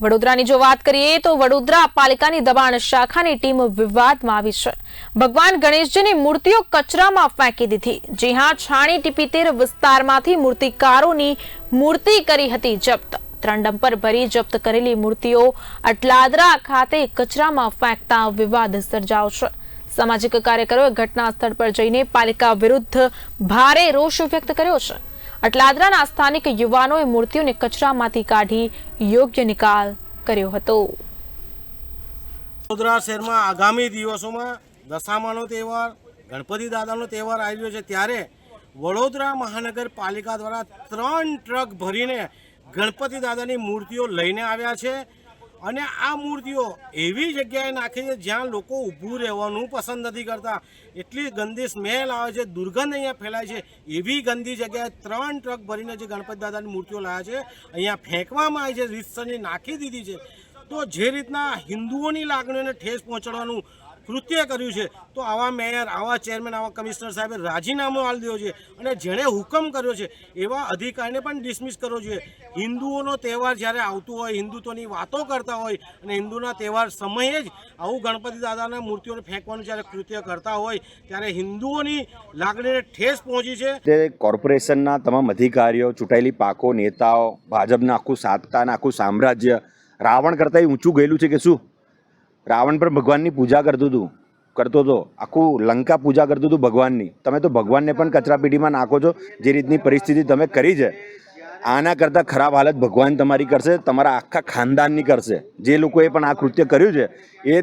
વડોદરાની જો વાત કરીએ તો વડોદરા પાલિકાની દબાણ શાખાની ટીમ વિવાદમાં આવી છે. ભગવાન ગણેશજીની મૂર્તિઓ કચરામાં ફેંકી દીધી. જી છાણી ટીપીતેર વિસ્તારમાંથી મૂર્તિકારોની મૂર્તિ કરી હતી જપ્ત. ત્રણ ડમ્પર ભરી જપ્ત કરેલી મૂર્તિઓ અટલાદરા ખાતે કચરામાં ફેંકતા વિવાદ સર્જાયો છે. સામાજિક કાર્યકરોએ ઘટના સ્થળ પર જઈને પાલિકા વિરુદ્ધ ભારે રોષ વ્યક્ત કર્યો છે. અટલાદરાના સ્થાનિક યુવાનોએ મૂર્તિઓને કચરામાંથી કાઢી યોગ્ય નિકાલ કર્યો હતો. વડોદરા શહેરમાં આગામી દિવસોમાં દશામાનો તહેવાર, ગણપતિ દાદાનો તહેવાર આવી રહ્યો છે. ત્યારે વડોદરા મહાનગરપાલિકા દ્વારા ત્રણ ટ્રક ભરીને ગણપતિ દાદાની મૂર્તિઓ લઈને આવ્યા છે. અને આ મૂર્તિઓ એવી જગ્યાએ નાખી છે જ્યાં લોકો ઊભું રહેવાનું પસંદ નથી કરતા. એટલી ગંદી સ્મેલ આવે છે, દુર્ગંધ અહીંયા ફેલાય છે. એવી ગંદી જગ્યાએ ત્રણ ટ્રક ભરીને જે ગણપતિ દાદાની મૂર્તિઓ લાવ્યા છે, અહીંયા ફેંકવામાં આવી છે, રીતસરની નાખી દીધી છે. તો જે રીતના હિન્દુઓની લાગણીઓને ઠેસ પહોંચાડવાનું કૃત્ય કર્યું છે. તો આવા મેયર, આવા ચેરમેન, આવા કમિશનર સાહેબે રાજીનામું આપી દીધો છે અને જેણે હુકમ કર્યો છે એવા અધિકારીને પણ ડિસમિસ કરવો જોઈએ. હિન્દુઓનો તહેવાર જ્યારે આવતું હોય, હિન્દુત્વની વાતો કરતા હોય અને હિન્દુના તહેવાર સમયે જ આવું ગણપતિ દાદાના મૂર્તિઓને ફેંકવાનું જ્યારે કૃત્ય કરતા હોય, ત્યારે હિન્દુઓની લાગણીને ઠેસ પહોંચી છે. કોર્પોરેશનના તમામ અધિકારીઓ, ચૂંટાયેલી પાકો નેતાઓ, ભાજપના આખું સાતતાના આખું સામ્રાજ્ય રાવણ કરતાં ઊંચું ગયેલું છે કે શું? રાવણ પણ ભગવાનની પૂજા કરતું હતું, કરતો હતો. આખું લંકા પૂજા કરતું હતું ભગવાનની. તમે તો ભગવાનને પણ કચરાપેટીમાં નાખો છો, જે રીતની પરિસ્થિતિ તમે કરી છે. આના કરતાં ખરાબ હાલત ભગવાન તમારી કરશે, તમારા આખા ખાનદાનની કરશે. જે લોકોએ પણ આ કૃત્ય કર્યું છે, એ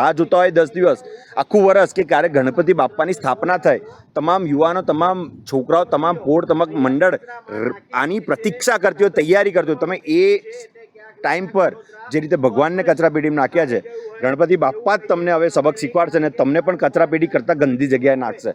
રાહ જોતા હોય દસ દિવસ. આખું વર્ષ કે ક્યારે ગણપતિ બાપાની સ્થાપના થાય. તમામ યુવાનો, તમામ છોકરાઓ, તમામ પોળ, તમામ મંડળ આની પ્રતીક્ષા કરતી હોય, તૈયારી કરતી હોય. તમે એ ટાઈમ પર જે રીતે ભગવાનને કચરાપેટીમાં નાખ્યા છે, ગણપતિ બાપ્પા જ તમને હવે સબક શીખવાડશે અને તમને પણ કચરાપેટી કરતાં ગંદી જગ્યાએ નાખશે.